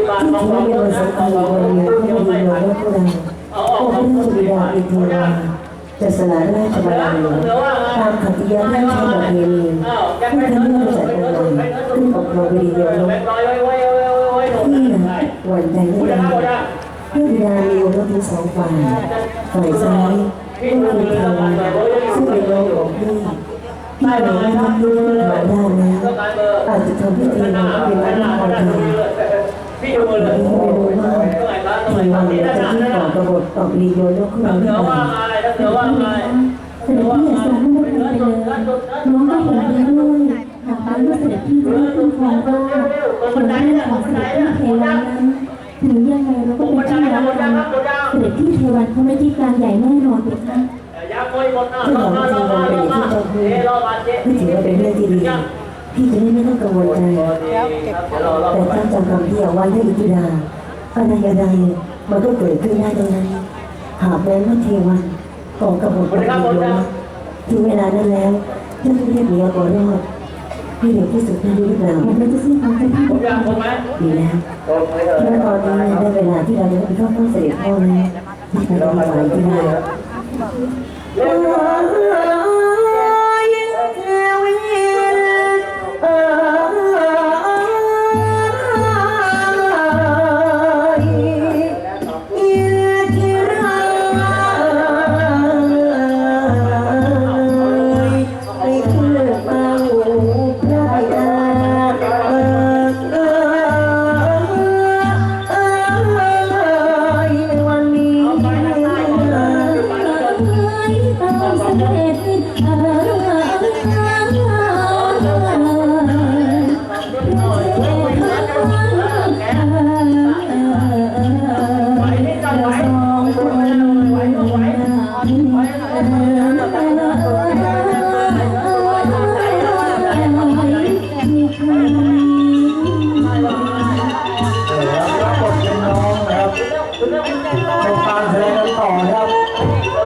ที่ถือว่าเป็นวันสำคัญอีกวันหนึ่งของพระบิดาและพวกเราองค์พระราชบิดาอินทราจะสละราชบัลลังก์หลวงตามขัตติยาที่ใช้ประเพณีเพื่อทำให้เราจัดองค์ใหม่ขึ้นปกครองบริเวณโลกที่นะวันใจไม่ได้พระบิดามีองค์รถทั้งสองฝ่ายฝ่ายซ้ายก็คือเทวันซึ่งเป็นน้องของพี่พี่หนูไม่รับรู้หมายได้แล้วอาจจะทำให้เทวันเป็นร้านทองคำ พี่ดูเลยไม่รู้ว่าทีวันจะที่ต่อกระบฏตอปรีโยนกขึ้นมาเสืรือว่าล่าไงเสือว่าไงเสด็จพี่อย่าทรงไม่ได้ไปเลยน้องก็เห็นดีด้วยหากเป็นว่าเสด็จพี่จะไม่คุ้มครองก็ผลเรื่องของเสด็จพี่เทวันนั้นถึงยังไงเราก็เป็นที่รักกันเสด็จพี่เทวันเขาไม่ที่การใหญ่แน่นอนเลยค่ะยาโอยหมดน้าถ้าลหอวับงมาว่าลอบวัมานลเป็อนบอย่างมาที่เจ้าพูดนี่ถือว่าเป็นเรื่องที่ดี พี่จะได้ไม่ต้องกังวลใจแต่ถ้าจำคำที่เอาไว้ให้อิทธิดาอะไรอะไรมันก็เกิดขึ้นได้ตรงนั้น หากแม้ว่าเทวันก่อกระบฏปรีโยนกถึงเวลานั้นแล้วเจ้าต้องเรียกเมียก่อนรอดพี่เด็กที่สุดนั่รู้หรือเปล่าผมไม่จะสิ้นความเป็นพี่ผมอกดีแล้วผมไม่เลยเมื่อตอนนี้ได้เวลาที่เราจะไปเข้าเฝ้าเสด็จพ่อแล้วที่ไปดีกว่าที่ได้เล่น ต้เร็อาบารมีทเรา